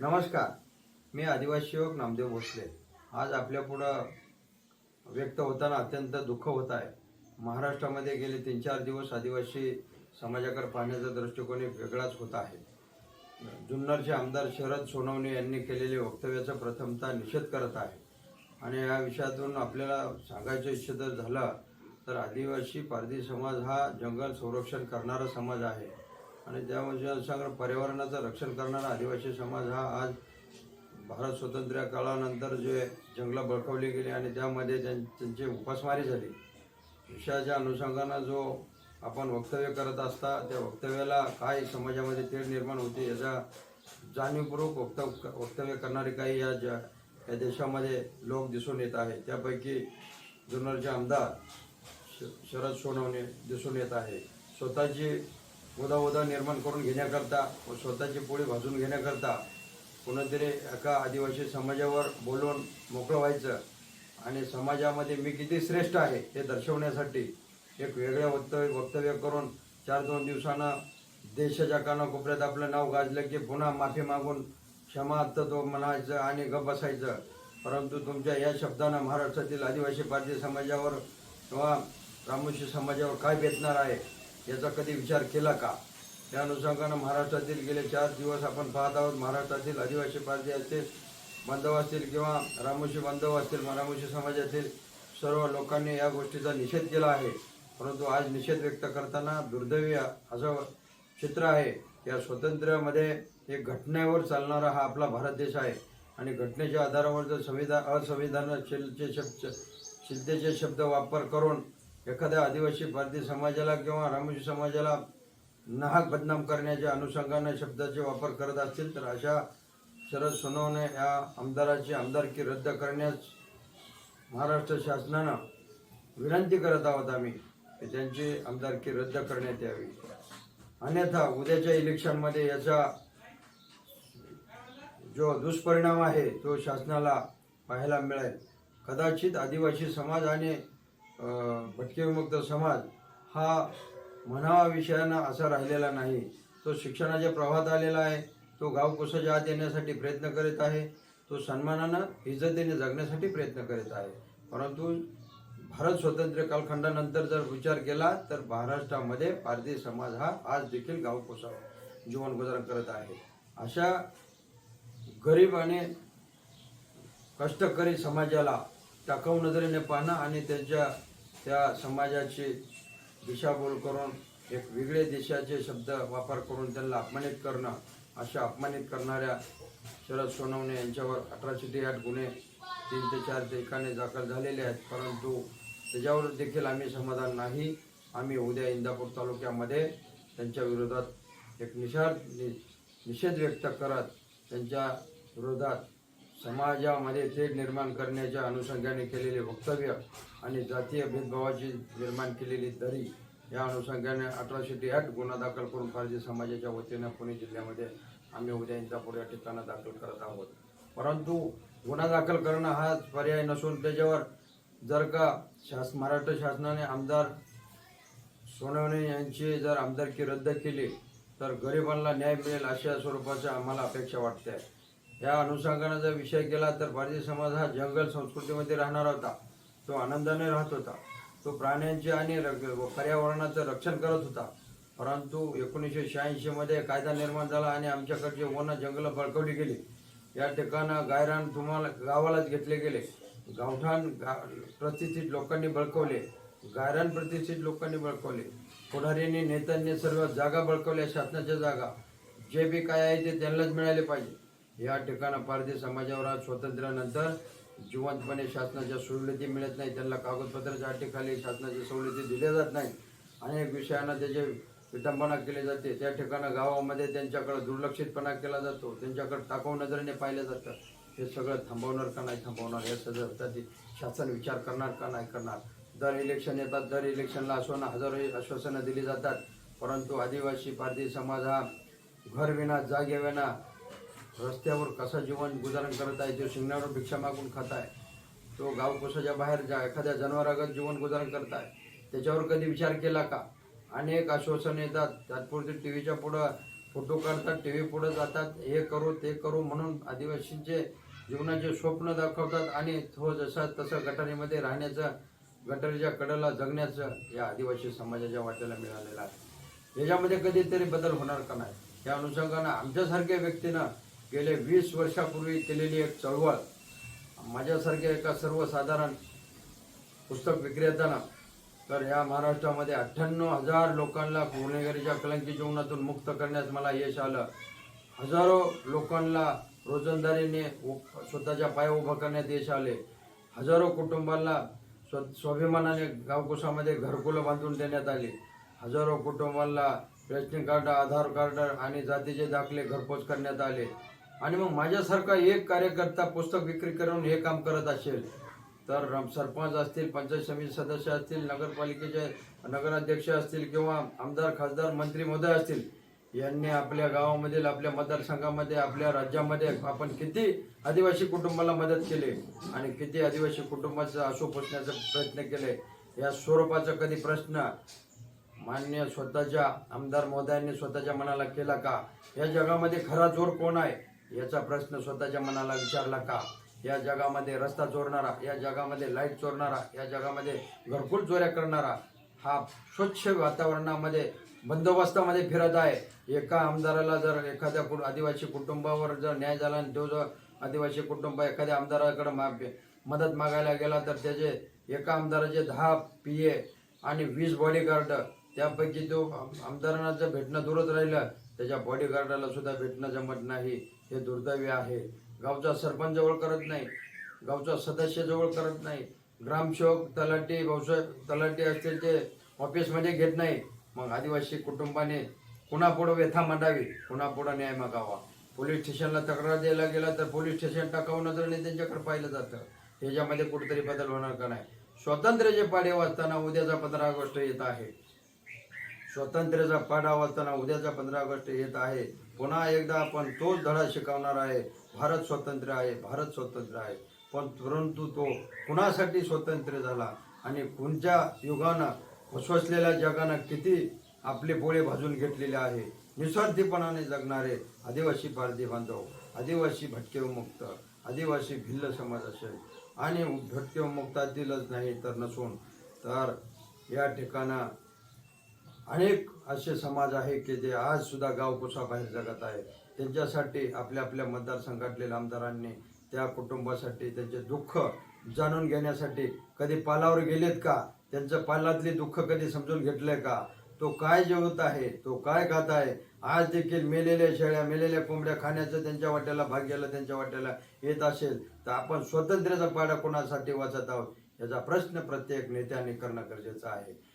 नमस्कार. मी आदिवासी युवक नामदेव भोसले. आज आपल्या पुढं व्यक्त होताना अत्यंत दुःख होत आहे. महाराष्ट्रामध्ये गेले तीन चार दिवस आदिवासी समाजाकडे पाहण्याचा दृष्टिकोन एक वेगळाच होत आहे. जुन्नरचे आमदार शरद सोनवणे यांनी केलेले वक्तव्याचा प्रथमतः निषेध करत आहे. आणि या विषयातून आपल्याला सांगायचं इच्छित झालं तर आदिवासी पारधी समाज हा जंगल संरक्षण करणारा समाज आहे. आणि त्यामध्ये अनुषंगानं पर्यावरणाचं रक्षण करणारा आदिवासी समाज हा आज भारत स्वातंत्र्य काळानंतर जे जंगलं बळकवली गेली आणि त्यामध्ये त्यां- त्यांची उपासमारी झाली. विषयाच्या अनुषंगानं जो आपण वक्तव्य करत असता त्या वक्तव्याला काय समाजामध्ये तेढ निर्माण होते याचा जाणीवपूर्वक वक्तव्य वक्तव्य करणारे काही या ज्या या देशामध्ये लोक दिसून येत आहे त्यापैकी जुन्नरचे आमदार श- शरद सोनवणे दिसून येत आहे स्वतःची उदा निर्माण करून घेण्याकरता व स्वतःची पोळी भाजून घेण्याकरता कोणतरी एका आदिवासी समाजावर बोलून मोकळं व्हायचं. आणि समाजामध्ये मी किती श्रेष्ठ आहे हे दर्शवण्यासाठी एक वेगळं वक्तव्य वक्तव्य करून चार दोन दिवसानं देशाच्या कानाकोपऱ्यात आपलं नाव गाजलं की पुन्हा माफी मागून क्षमा तो म्हणायचं आणि गप बसायचं. परंतु तुमच्या या शब्दानं महाराष्ट्रातील आदिवासी भारतीय समाजावर किंवा रामोशी समाजावर काय बेतणार आहे? याचा कधी विचार केला का? त्या अनुषंगानं महाराष्ट्रातील गेले चार दिवस आपण पाहत आहोत. महाराष्ट्रातील आदिवासी पार्टी असतील बांधव असतील किंवा रामोशी बांधव असतील रामोशी समाजातील सर्व लोकांनी या गोष्टीचा निषेध केला आहे. परंतु आज निषेध व्यक्त करताना दुर्दैवी असं चित्र आहे. या स्वातंत्र्यामध्ये एक घटनेवर चालणारा हा आपला भारत देश आहे. आणि घटनेच्या आधारावर जर संविधान असंविधानशीलचे शब्द शिलतेचे शब्द वापर करून एखाद्या आदिवासी भारतीय समाजाला किंवा रामोशी समाजाला नाहक बदनाम करण्याच्या अनुषंगाने शब्दाचे वापर करत असतील तर अशा शरद सोनवणे या आमदाराची आमदारकी रद्द करण्यास महाराष्ट्र शासनानं विनंती करत आहोत आम्ही की त्यांची आमदारकी रद्द करण्यात यावी. अन्यथा उद्याच्या इलेक्शनमध्ये याचा जो दुष्परिणाम आहे तो शासनाला पाहायला मिळेल. कदाचित आदिवासी समाज आणि भटके विमुक्त समाज हा म्हणावा विषयानं असा राहिलेला नाही. तो शिक्षणाच्या प्रवाहात आलेला आहे. तो गावकुसाच्या आत येण्यासाठी प्रयत्न करीत आहे. तो सन्मानानं इज्जतीने जगण्यासाठी प्रयत्न करीत आहे. परंतु भारत स्वातंत्र्य कालखंडानंतर जर विचार केला तर महाराष्ट्रामध्ये पारधी समाज हा आज देखील गावकोसा कोसावा जीवन करत आहे. अशा गरीब आणि कष्टकरी समाजाला टाकाऊ नजरेने पाहणं आणि त्यांच्या त्या समाजाची दिशाभूल करून एक वेगळे देशाचे शब्द वापर करून त्यांना अपमानित करणं अशा अपमानित करणाऱ्या शरद सोनवणे यांच्यावर अठराशे ते आठ गुन्हे तीन ते चार ठिकाणी दाखल झालेले आहेत. परंतु त्याच्यावर देखील आम्ही समाधान नाही. आम्ही उद्या इंदापूर तालुक्यामध्ये त्यांच्या विरोधात एक निषाद नि- निषेध व्यक्त करत त्यांच्या विरोधात समाजामध्ये तेढ निर्माण करण्याच्या अनुषंगाने केलेले वक्तव्य आणि जातीय भेदभावाची निर्माण केलेली दरी या अनुषंगाने अठराशे ते आठ गुन्हा दाखल करून पारधी समाजाच्या वतीनं पुणे जिल्ह्यामध्ये आम्ही उद्या इंदापूर या ठिकाणं दाखल करत आहोत. परंतु गुन्हा दाखल करणं हाच पर्याय नसून त्याच्यावर जर का शास महाराष्ट्र शासनाने आमदार सोनवणे यांची जर आमदारकी रद्द केली तर गरिबांना न्याय मिळेल अशा स्वरूपाची आम्हाला अपेक्षा वाटते या अनुषंगाने जर विषय केला तर भारतीय समाज हा जंगल संस्कृतीमध्ये राहणारा होता. तो आनंदाने राहत होता. तो प्राण्यांचे आणि र- पर्यावरणाचं रक्षण करत होता. परंतु एकोणीसशे शहाऐंशीमध्ये कायदा निर्माण झाला आणि आमच्याकडचे वन जंगलं बळकवली गेली. या ठिकाणं गायरान तुम्हाला गावालाच घेतले गेले. गावठाण गा प्रतिष्ठित लोकांनी बळकवले. गायरान प्रतिष्ठित लोकांनी बळकवले. पुढाऱ्यांनी नेत्यांनी सर्व जागा बळकवल्या. शासनाच्या जागा. जे बी काय आहे ते त्यांनाच मिळाले पाहिजे. या ठिकाणं पारधी समाजावर आज स्वातंत्र्यानंतर जिवंतपणे शासनाच्या सवलती मिळत नाही. त्यांना कागदपत्राच्या अटीखाली शासनाची सवलती दिल्या जात नाही. अनेक विषयांना त्याचे विटंबना केली जाते. त्या ठिकाणं गावामध्ये त्यांच्याकडे दुर्लक्षितपणा केला जातो. त्यांच्याकडे टाकाऊ नजरेने पाहिलं जातं. हे सगळं थांबवणार का नाही थांबवणार? या सगळं शासन विचार करणार का नाही करणार? दर इलेक्शन येतात. दर इलेक्शनला आश्वानं हजारो आश्वासनं दिली जातात. परंतु आदिवासी पारधी समाज हा घर विना जागे रस्त्यावर कसा जीवन गुजारण करत आहे तो शिंगणावर भिक्षा मागून खात आहे तो गाव कोसाच्या बाहेर जा एखाद्या जनावरागत जीवन गुजारण करत आहे त्याच्यावर कधी विचार केला का? अनेक आश्वासन येतात तात्पुरते टी व्हीच्या पुढं फोटो काढतात टी व्ही पुढं जातात हे करू ते करू म्हणून आदिवासींचे जीवनाचे स्वप्न दाखवतात आणि तो जसा तसं गटारीमध्ये राहण्याचं गटारीच्या कडेला जगण्याचं या आदिवासी समाजाच्या वाट्याला मिळालेलं आहे. याच्यामध्ये कधीतरी बदल होणार का नाही? या अनुषंगानं आमच्यासारख्या व्यक्तीनं गेले वीस वर्षापूर्वी केलेली एक चळवळ माझ्यासारख्या एका सर्वसाधारण पुस्तक विक्रेत्यानं तर या महाराष्ट्रामध्ये अठ्ठ्याण्णव हजार लोकांना गुन्हेगारीच्या कलंकी जीवनातून मुक्त करण्यात मला यश आलं. हजारो लोकांना रोजंदारीने उ- स्वतःच्या पाय उभं करण्यात यश आले. हजारो कुटुंबांना स्व स्वाभिमानाने गावकुसामध्ये घरकुलं बांधून देण्यात आली. हजारो कुटुंबांना रेशनिंग कार्ड आधार कार्ड आणि जातीचे दाखले घरपोच करण्यात आले. आणि मग माझ्यासारखा एक कार्यकर्ता पुस्तक विक्री करून हे काम करत असेल तर सरपंच असतील पंचायत समिती सदस्य असतील नगरपालिकेचे नगराध्यक्ष असतील किंवा आमदार खासदार मंत्री महोदय असतील यांनी आपल्या गावामधील आपल्या मतदारसंघामध्ये आपल्या राज्यामध्ये आपण किती आदिवासी कुटुंबाला मदत केली आणि किती आदिवासी कुटुंबाचं आशू पोचण्याचा प्रयत्न केले या स्वरूपाचा कधी प्रश्न मान्य स्वतःच्या आमदार महोदयांनी स्वतःच्या मनाला केला का? या जगामध्ये खरा जोर कोण आहे? याचा प्रश्न स्वतःच्या मनाला विचारला का? या जगामध्ये रस्ता चोरणारा या जगामध्ये लाइट चोरणारा या जगामध्ये घरकुल चोऱ्या करणारा हा स्वच्छ वातावरणामध्ये बंदोबस्तामध्ये फिरत आहे. एका आमदाराला जर एखाद्या कु आदिवासी कुटुंबावर जर न्याय झाला आणि तो जर आदिवासी कुटुंब एखाद्या आमदाराकडे मा मदत मागायला गेला तर त्याचे एका आमदाराचे दहा पी ए आणि वीस बॉडीगार्ड त्यापैकी तो आमदारांना जर भेटणं दूरच राहिलं त्याच्या बॉडीगार्डाला सुद्धा भेटणं जमत नाही. हे दुर्दैवी आहे. गावचा सरपंच जवळ करत नाही. गावचा सदस्य जवळ करत नाही. ग्रामसेवक तलाठी व्यवसाय तलाठी असतील ते ऑफिसमध्ये घेत नाही. मग आदिवासी कुटुंबाने कुणापुढं व्यथा मांडावी? कुणापुढं न्याय मागावा? पोलीस स्टेशनला तक्रार द्यायला गेला तर पोलीस स्टेशन टाकावं नजरेने त्यांच्याकडे पाहिलं जातं. ह्याच्यामध्ये कुठेतरी बदल होणार का नाही? स्वातंत्र्याचे पाडे वाचताना उद्याचा पंधरा ऑगस्ट येत आहे. स्वातंत्र्याचा पाडा वाचताना उद्याचा पंधरा ऑगस्ट येत आहे. पुन्हा एकदा आपण तोच धडा शिकवणार आहे. भारत स्वतंत्र आहे भारत स्वतंत्र आहे. पण परंतु तो कुणासाठी स्वतंत्र झाला? आणि कोणत्या युगानं फसवसलेल्या जगानं किती आपले पोळे भाजून घेतलेले आहे? निस्वार्थीपणाने जगणारे आदिवासी भारतीय बांधव आदिवासी भटके मुक्त आदिवासी भिल्ल समाज असेल. आणि भटके मुक्तातीलच नाही तर नसून. तर या ठिकाणं अनेक असे समाज आहे की जे आज सुद्धा गावकुसाबाहेर जगत आहे. त्यांच्यासाठी आपल्या आपल्या मतदारसंघातल्या आमदारांनी त्या कुटुंबासाठी त्यांचे दुःख जाणून घेण्यासाठी कधी पालावर गेलेत का? त्यांचं पालातले दुःख कधी समजून घेतलंय का? तो काय जेवत आहे? तो काय खात आहे? आज देखील मेलेल्या शेळ्या मेलेल्या कोंबड्या खाण्याचं त्यांच्या वाट्याला भाग्याला त्यांच्या वाट्याला येत असेल तर आपण स्वातंत्र्याचा पाडा कोणासाठी वाचत आहोत? याचा प्रश्न प्रत्येक नेत्याने करणं गरजेचं आहे.